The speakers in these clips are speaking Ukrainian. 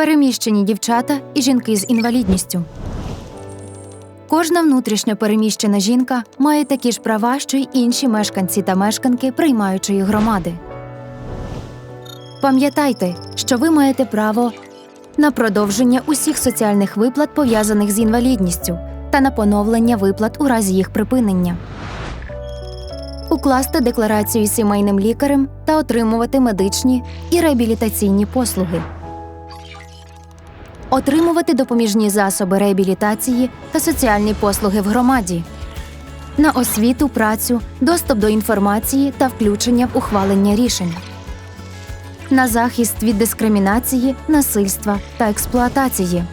переміщені дівчата і жінки з інвалідністю. Кожна внутрішньо переміщена жінка має такі ж права, що й інші мешканці та мешканки приймаючої громади. Пам'ятайте, що ви маєте право на продовження усіх соціальних виплат, пов'язаних з інвалідністю, та на поновлення виплат у разі їх припинення, укласти декларацію сімейним лікарем та отримувати медичні і реабілітаційні послуги, отримувати допоміжні засоби реабілітації та соціальні послуги в громаді, на освіту, працю, доступ до інформації та включення в ухвалення рішень. На захист від дискримінації, насильства та експлуатації,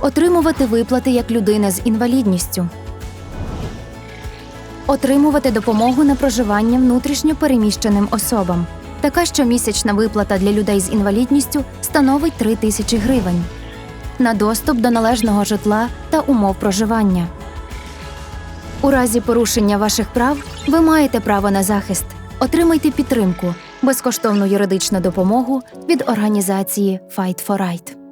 отримувати виплати як людина з інвалідністю, отримувати допомогу на проживання внутрішньо переміщеним особам. Така щомісячна виплата для людей з інвалідністю становить 3 тисячі гривень на доступ до належного житла та умов проживання. У разі порушення ваших прав ви маєте право на захист. Отримайте підтримку, безкоштовну юридичну допомогу від організації Fight for Right.